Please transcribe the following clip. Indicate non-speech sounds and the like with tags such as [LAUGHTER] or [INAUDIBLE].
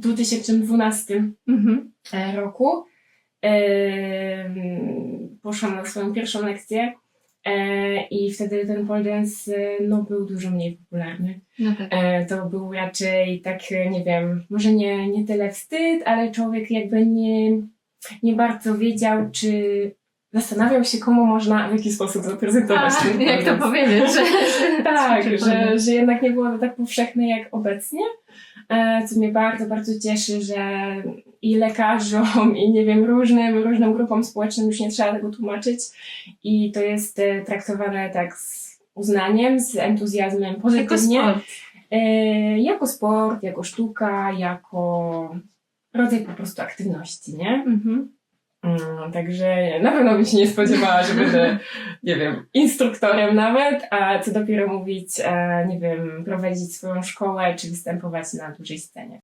2012 Mhm. e, roku. Em, Poszłam na swoją pierwszą lekcję e, i wtedy ten pole dance e, no, był dużo mniej popularny. No tak. E, To był raczej tak, e, nie wiem, może nie, nie tyle wstyd, ale człowiek jakby nie, nie bardzo wiedział, czy zastanawiał się, komu można w jaki sposób zaprezentować A, ten jak to powiedzieć, że... [LAUGHS] Tak, [LAUGHS] że, że jednak nie było to tak powszechne jak obecnie, e, co mnie bardzo, bardzo cieszy, że i lekarzom, i nie wiem, różnym, różnym grupom społecznym już nie trzeba tego tłumaczyć i to jest e, traktowane tak z uznaniem, z entuzjazmem Jako pozytywnie. sport. E, jako sport, jako sztuka, jako rodzaj po prostu aktywności, nie? Mhm. Mm, także na pewno bym się nie spodziewała, że będę, nie wiem, instruktorem nawet, a co dopiero mówić, e, nie wiem, prowadzić swoją szkołę czy występować na dużej scenie.